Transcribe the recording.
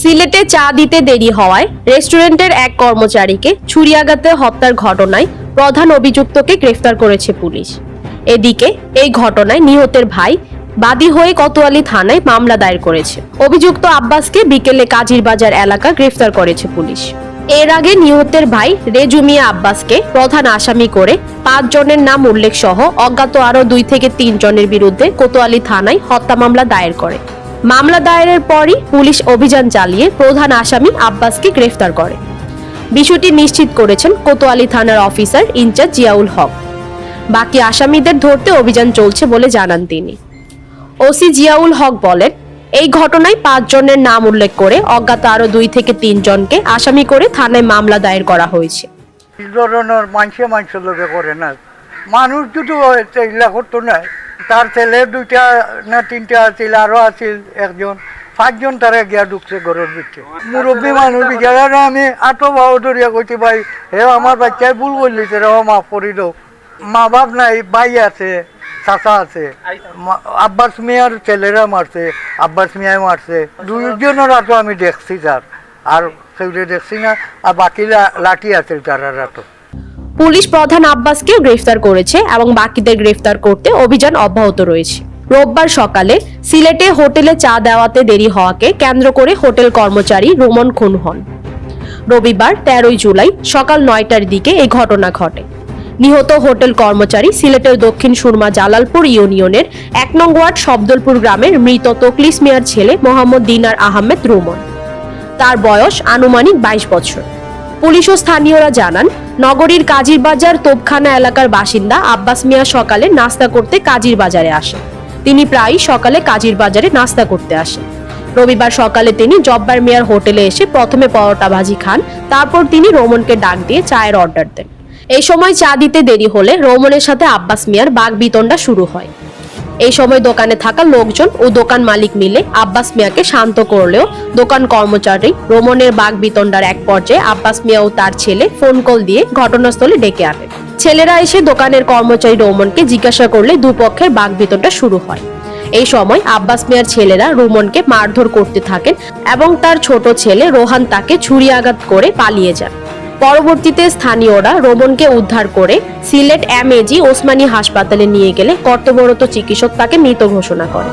সিলেটে চা দিতে দেরি হওয়ায় রেস্টুরেন্টের এক কর্মচারীকে ছুরিয়াঘাতে হত্যার ঘটনায় প্রধান অভিযুক্তকে গ্রেফতার করেছে পুলিশ। এদিকে এই ঘটনায় নিহতের ভাই বাদী হয়ে কোতোয়ালি থানায় মামলা দায়ের করেছে। অভিযুক্ত আব্বাসকে বিকেলে কাজির বাজার এলাকা গ্রেফতার করেছে পুলিশ। এর আগে নিহতের ভাই রেজুমিয়া আব্বাসকে প্রধান আসামি করে পাঁচ জনের নাম উল্লেখ সহ অজ্ঞাত আরও দুই থেকে তিন জনের বিরুদ্ধে কোতোয়ালি থানায় হত্যা মামলা দায়ের করে। মামলা দায়েরের পরই পুলিশ অভিযান চালিয়ে প্রধান আসামি আব্বাসকে গ্রেফতার করে। বিষয়টি নিশ্চিত করেছেন কোতোয়ালি থানার অফিসার ইনচার্জ জিয়াউল হক। বাকি আসামিদের ধরতে অভিযান চলছে বলে জানান তিনি। ওসি জিয়াউল হক বলেন, এই ঘটনায় পাঁচ জনের নাম উল্লেখ করে অজ্ঞাত আরও দুই থেকে তিন জনকে আসামি করে থানায় মামলা দায়ের করা হয়েছে। ধরনের মানুষে মানুষের লোকে করে না। মানুষ দুটো করতো না। তার ছেলে দুইটা না তিনটা আছিল আরও আছিল একজন। পাঁচজন তারা গিয়া ঢুকছে ঘরের ভিতরে। মুরব্বী মানুষ বিচারা আমি আটো বাবু ধরিয়া কইতে ভাই হে আমার বাচ্চায় ভুল বললিছে রে ও মাফ করি দাও মা বাপ নাই ভাই আছে চাচা আছে। আব্বাস মিয়ার ছেলেরা মারছে আব্বাস মিয়ায় মারছে। দুইজনের আটো আমি দেখছি তার আর সেগুলো দেখছি না আর বাকি লাঠি আছে তারা তো পুলিশ প্রধান আব্বাসকেও গ্রেফতার করেছে এবং বাকিদের গ্রেফতার করতে অভিযান অব্যাহত রয়েছে। রোববার সকালে সিলেটে হোটেলে চা দেওয়াতে দেরি হওয়াকে কেন্দ্র করে হোটেল কর্মচারী রোমন খুন হন। রবিবার তেরোই জুলাই সকাল নয়টার দিকে এই ঘটনা ঘটে। নিহত হোটেল কর্মচারী সিলেটের দক্ষিণ সুরমা জালালপুর ইউনিয়নের এক নং ওয়ার্ড শব্দলপুর গ্রামের মৃত তকলিস মিয়ার ছেলে মোহাম্মদ দিনার আহমেদ রোমন। তার বয়স আনুমানিক বাইশ বছর। পুলিশ ও স্থানীয়রা জানান নগরীর কাজীর বাজার তোপখানা এলাকার বাসিন্দা আব্বাস মিয়া সকালে নাস্তা করতে কাজীর বাজারে আসে। তিনি প্রায় সকালে কাজীর বাজারে নাস্তা করতে আসেন। রবিবার সকালে তিনি জব্বার মিয়ার হোটেলে এসে প্রথমে পরোটা ভাজি খান, তারপর তিনি রোমনকে ডাক দিয়ে চায়ের অর্ডার দেন। এই সময় চা দিতে দেরি হলে রোমনের সাথে আব্বাস মিয়ার বাঘ বিতণ্ডা শুরু হয়। এই সময় দোকানে থাকা লোকজন ও দোকান মালিক মিলে আব্বাস মিয়াকে শান্ত করলেও দোকান কর্মচারী রোমনের বাঘ বিতণ্ডার এক পর্যায়ে আব্বাস মিয়া ও তার ছেলে ফোন কল দিয়ে ঘটনাস্থলে ডেকে আনে। ছেলেরা এসে দোকানের কর্মচারী রোমনকে জিজ্ঞাসা করলে দুপক্ষের বাঘ বিতণ্ডা শুরু হয়। এই সময় আব্বাস মিয়ার ছেলেরা রোমনকে মারধর করতে থাকেন এবং তার ছোট ছেলে রোহান তাকে ছুরি আঘাত করে পালিয়ে যান পরবর্তীতে স্থানীয়রা রোমনকে উদ্ধার করে সিলেট এমএজি ওসমানী হাসপাতালে নিয়ে গেলে কর্তব্যরত চিকিৎসক তাকে মৃত ঘোষণা করে।